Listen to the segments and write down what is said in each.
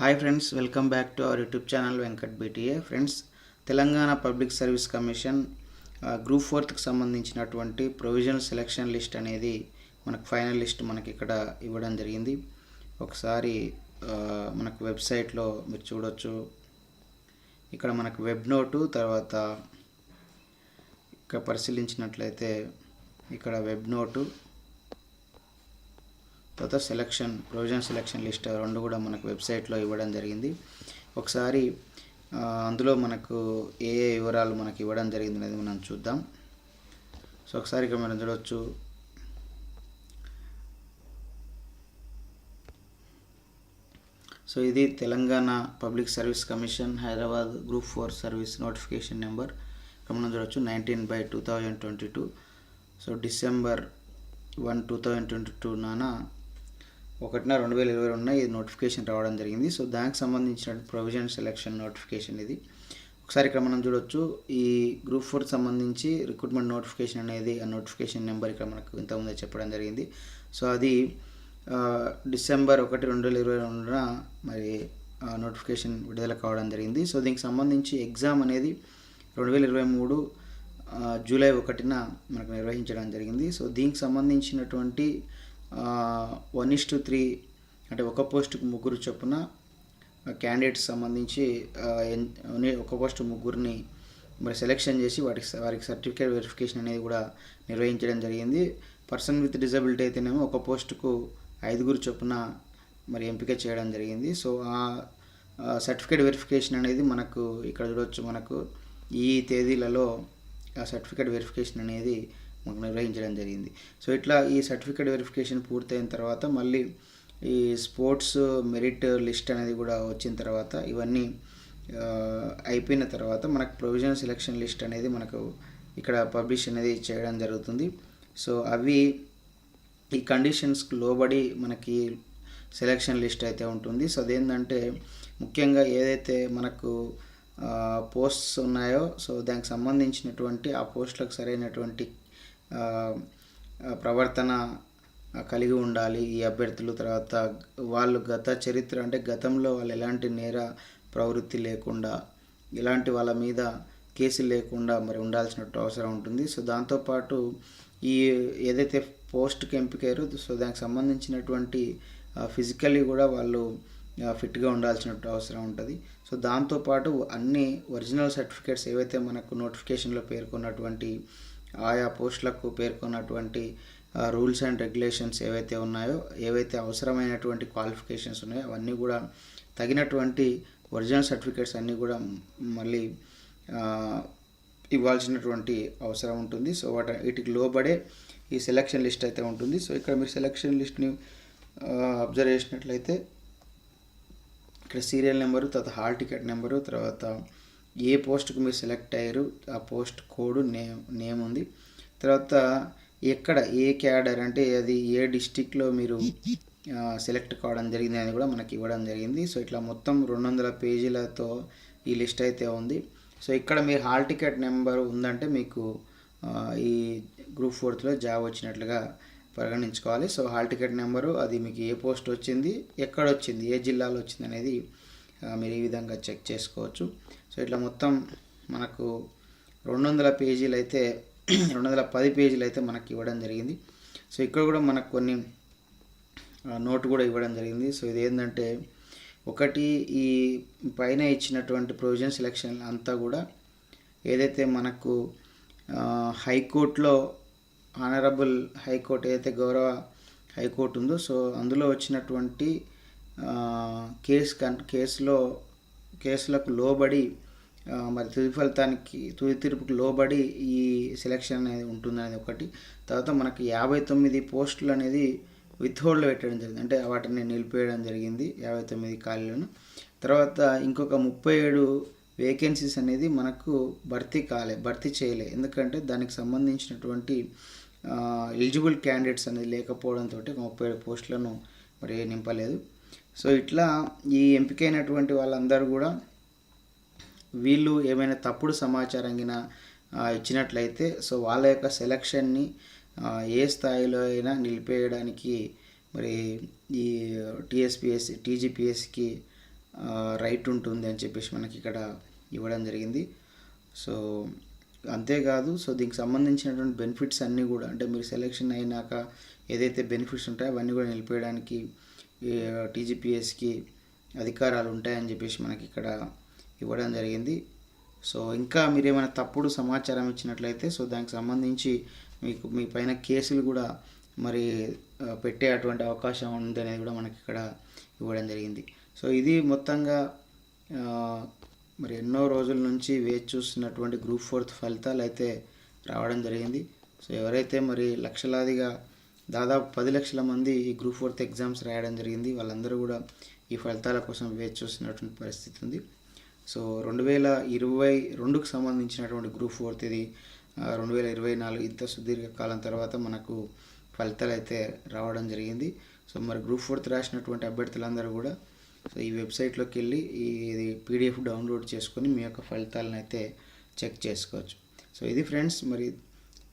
Hi friends welcome back to our YouTube channel Venkat BTA friends Telangana public service commission group ఫోర్త్కి సంబంధించినటువంటి provisional selection list అనేది మనకు final list మనకి ఇక్కడ ఇవ్వడం జరిగింది. ఒకసారి మనకు వెబ్సైట్లో మీరు చూడొచ్చు. ఇక్కడ మనకు వెబ్ నోటు తర్వాత ఇక్కడ పరిశీలించినట్లయితే ఇక్కడ వెబ్ నోటు తర్వాత సెలక్షన్ ప్రొవిజన్ సెలక్షన్ లిస్ట్ రెండు కూడా మనకు వెబ్సైట్లో ఇవ్వడం జరిగింది. ఒకసారి అందులో మనకు ఏ ఏ వివరాలు మనకు ఇవ్వడం జరిగింది అనేది మనం చూద్దాం. సో ఒకసారి ఇక్కడ మనం చూడవచ్చు సో ఇది Telangana public service commission Hyderabad group four service notification number ఇక్కడ మనం చూడవచ్చు nineteen by two thousand twenty two so December one two thousand twenty two నానా ఒకటిన రెండు వేల ఇరవై రెండున ఇది నోటిఫికేషన్ రావడం జరిగింది. సో దానికి సంబంధించిన ప్రొవిజన్ సెలక్షన్ నోటిఫికేషన్ ఇది. ఒకసారి ఇక్కడ మనం చూడొచ్చు ఈ గ్రూప్ ఫోర్ సంబంధించి రిక్రూట్మెంట్ నోటిఫికేషన్ అనేది ఆ నోటిఫికేషన్ నెంబర్ ఇక్కడ మనకు ఇంతకుముందే చెప్పడం జరిగింది. సో అది డిసెంబర్ ఒకటి రెండు వేల ఇరవై రెండున మరి నోటిఫికేషన్ విడుదల కావడం జరిగింది. సో దీనికి సంబంధించి ఎగ్జామ్ అనేది రెండు వేల ఇరవై మూడు జూలై ఒకటిన మనకు నిర్వహించడం జరిగింది. సో దీనికి సంబంధించినటువంటి వన్ ఇస్ టు త్రీ అంటే ఒక పోస్టుకు ముగ్గురు చొప్పున క్యాండిడేట్స్ సంబంధించి ఒక పోస్టు ముగ్గురిని మరి సెలెక్షన్ చేసి వాటికి వారికి సర్టిఫికేట్ వెరిఫికేషన్ అనేది కూడా నిర్వహించడం జరిగింది. పర్సన్ విత్ డిజబిలిటీ అయితేనేమో ఒక పోస్టుకు ఐదుగురు చొప్పున మరి ఎంపిక చేయడం జరిగింది. సో ఆ సర్టిఫికేట్ వెరిఫికేషన్ అనేది మనకు ఇక్కడ చూడవచ్చు మనకు ఈ తేదీలలో ఆ సర్టిఫికేట్ వెరిఫికేషన్ అనేది మనకు నిర్వహించడం జరిగింది. సో ఇట్లా ఈ సర్టిఫికేట్ వెరిఫికేషన్ పూర్తయిన తర్వాత మళ్ళీ ఈ స్పోర్ట్స్ మెరిట్ లిస్ట్ అనేది కూడా వచ్చిన తర్వాత ఇవన్నీ అయిపోయిన తర్వాత మనకు ప్రొవిజనల్ సెలక్షన్ లిస్ట్ అనేది మనకు ఇక్కడ పబ్లిష్ అనేది చేయడం జరుగుతుంది. సో అవి ఈ కండిషన్స్కి లోబడి మనకి సెలక్షన్ లిస్ట్ అయితే ఉంటుంది. సో అదేంటంటే ముఖ్యంగా ఏదైతే మనకు పోస్ట్స్ ఉన్నాయో సో దానికి సంబంధించినటువంటి ఆ పోస్టులకు సరైనటువంటి ప్రవర్తన కలిగి ఉండాలి ఈ అభ్యర్థులు తర్వాత వాళ్ళు గత చరిత్ర అంటే గతంలో వాళ్ళు ఎలాంటి నేర ప్రవృత్తి లేకుండా ఇలాంటి వాళ్ళ మీద కేసులు లేకుండా మరి ఉండాల్సిన అవసరం ఉంటుంది. సో దాంతోపాటు ఈ ఏదైతే పోస్ట్కి ఎంపికారో సో దానికి సంబంధించినటువంటి ఫిజికల్లీ కూడా వాళ్ళు ఫిట్గా ఉండాల్సిన అవసరం ఉంటుంది. సో దాంతోపాటు అన్ని ఒరిజినల్ సర్టిఫికేట్స్ ఏవైతే మనకు నోటిఫికేషన్లో పేర్కొన్నటువంటి ఆయా పోస్టులకు పేర్కొన్నటువంటి రూల్స్ అండ్ రెగ్యులేషన్స్ ఏవైతే ఉన్నాయో ఏవైతే అవసరమైనటువంటి క్వాలిఫికేషన్స్ ఉన్నాయో అవన్నీ కూడా తగినటువంటి ఒరిజినల్ సర్టిఫికేట్స్ అన్నీ కూడా మళ్ళీ ఇవ్వాల్సినటువంటి అవసరం ఉంటుంది. సో వాటి వీటికి లోబడే ఈ సెలక్షన్ లిస్ట్ అయితే ఉంటుంది. సో ఇక్కడ మీరు సెలక్షన్ లిస్ట్ని అబ్జర్వ్ చేసినట్లయితే ఇక్కడ సీరియల్ నెంబరు తర్వాత హాల్ టికెట్ నెంబరు తర్వాత ఏ పోస్ట్కి మీరు సెలెక్ట్ అయ్యారు ఆ పోస్ట్ కోడ్ నేమ్ నేమ్ ఉంది. తర్వాత ఎక్కడ ఏ క్యాడర్ అంటే అది ఏ డిస్టిక్లో మీరు సెలెక్ట్ కావడం జరిగింది అని కూడా మనకి ఇవ్వడం జరిగింది. సో ఇట్లా మొత్తం రెండు వందల పేజీలతో ఈ లిస్ట్ అయితే ఉంది. సో ఇక్కడ మీ హాల్ టికెట్ నెంబర్ ఉందంటే మీకు ఈ గ్రూప్ ఫోర్త్లో జాబ్ వచ్చినట్లుగా పరిగణించుకోవాలి. సో హాల్ టికెట్ నెంబరు అది మీకు ఏ పోస్ట్ వచ్చింది ఎక్కడ వచ్చింది ఏ జిల్లాలో వచ్చింది అనేది మీరు ఈ విధంగా చెక్ చేసుకోవచ్చు. సో ఇట్లా మొత్తం మనకు రెండు వందల పేజీలు అయితే రెండు వందల పది పేజీలు అయితే మనకి ఇవ్వడం జరిగింది. సో ఇక్కడ కూడా మనకు కొన్ని నోట్ కూడా ఇవ్వడం జరిగింది. సో ఇది ఏంటంటే ఒకటి ఈ పైన ఇచ్చినటువంటి ప్రొవిజన్ సెలెక్షన్ అంతా కూడా ఏదైతే మనకు హైకోర్టులో ఆనరబుల్ హైకోర్టు ఏదైతే గౌరవ హైకోర్టు ఉందో సో అందులో వచ్చినటువంటి కేసు కన్ కేసులో కేసులకు లోబడి మరి తుది ఫలితానికి తుది తీర్పుకు లోబడి ఈ సెలక్షన్ అనేది ఉంటుందనేది ఒకటి. తర్వాత మనకి యాభై తొమ్మిది పోస్టులు అనేది విత్హోల్డ్ పెట్టడం జరిగింది. అంటే వాటిని నిలిపేయడం జరిగింది యాభై తొమ్మిది ఖాళీలను. తర్వాత ఇంకొక ముప్పై ఏడు వేకెన్సీస్ అనేది మనకు భర్తీ కాలే భర్తీ చేయలే. ఎందుకంటే దానికి సంబంధించినటువంటి ఎలిజిబుల్ క్యాండిడేట్స్ అనేది లేకపోవడంతో ఒక ముప్పై ఏడు పోస్టులను మరి నింపలేదు. సో ఇట్లా ఈ ఎంపికైనటువంటి వాళ్ళందరూ కూడా వీళ్ళు ఏమైనా తప్పుడు సమాచారం గిన ఇచ్చినట్లయితే సో వాళ్ళ యొక్క సెలక్షన్ని ఏ స్థాయిలో అయినా నిలిపేయడానికి మరి ఈ టీఎస్పిఎస్సి టీజీపీఎస్కి రైట్ ఉంటుంది అని చెప్పేసి మనకి ఇక్కడ ఇవ్వడం జరిగింది. సో అంతేకాదు సో దీనికి సంబంధించినటువంటి బెనిఫిట్స్ అన్నీ కూడా అంటే మీరు సెలెక్షన్ అయినాక ఏదైతే బెనిఫిట్స్ ఉంటాయో అవన్నీ కూడా నిలిపేయడానికి టీజీపీఎస్కి అధికారాలు ఉంటాయని చెప్పేసి మనకి ఇక్కడ ఇవ్వడం జరిగింది. సో ఇంకా మీరు ఏమైనా తప్పుడు సమాచారం ఇచ్చినట్లయితే సో దానికి సంబంధించి మీకు మీ పైన కేసులు కూడా మరి పెట్టే అటువంటి అవకాశం ఉంది అనేది కూడా మనకి ఇక్కడ ఇవ్వడం జరిగింది. సో ఇది మొత్తంగా మరి ఎన్నో రోజుల నుంచి వేచి చూస్తున్నటువంటి గ్రూప్ ఫోర్త్ ఫలితాలు అయితే రావడం జరిగింది. సో ఎవరైతే మరి లక్షలాదిగా దాదాపు పది లక్షల మంది ఈ గ్రూప్ ఫోర్త్ ఎగ్జామ్స్ రాయడం జరిగింది. వాళ్ళందరూ కూడా ఈ ఫలితాల కోసం వేచి చూస్తున్నటువంటి పరిస్థితి ఉంది. సో రెండు వేల ఇరవై రెండుకు సంబంధించినటువంటి గ్రూప్ ఫోర్త్ ఇది రెండు వేల ఇరవై నాలుగు ఇంత సుదీర్ఘ కాలం తర్వాత మనకు ఫలితాలు అయితే రావడం జరిగింది. సో మరి గ్రూప్ ఫోర్త్ రాసినటువంటి అభ్యర్థులందరూ కూడా సో ఈ వెబ్సైట్లోకి వెళ్ళి ఈ ఇది పీడిఎఫ్ డౌన్లోడ్ చేసుకొని మీ యొక్క ఫలితాలను అయితే చెక్ చేసుకోవచ్చు. సో ఇది ఫ్రెండ్స్ మరి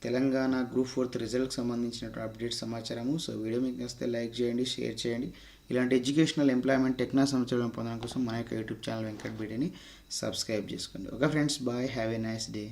తెలంగాణ గ్రూప్ ఫోర్త్ రిజల్ట్కి సంబంధించిన అప్డేట్ సమాచారము. సో వీడియో మీకు నచ్చితే లైక్ చేయండి షేర్ చేయండి. ఇలాంటి ఎడ్యుకేషనల్ ఎంప్లాయ్మెంట్ టెక్నా సమాచారం పొందడం కోసం మన యొక్క యూట్యూబ్ ఛానల్ వెంకట్ బీడీని సబ్స్క్రైబ్ చేసుకోండి. Okay friends bye have a nice day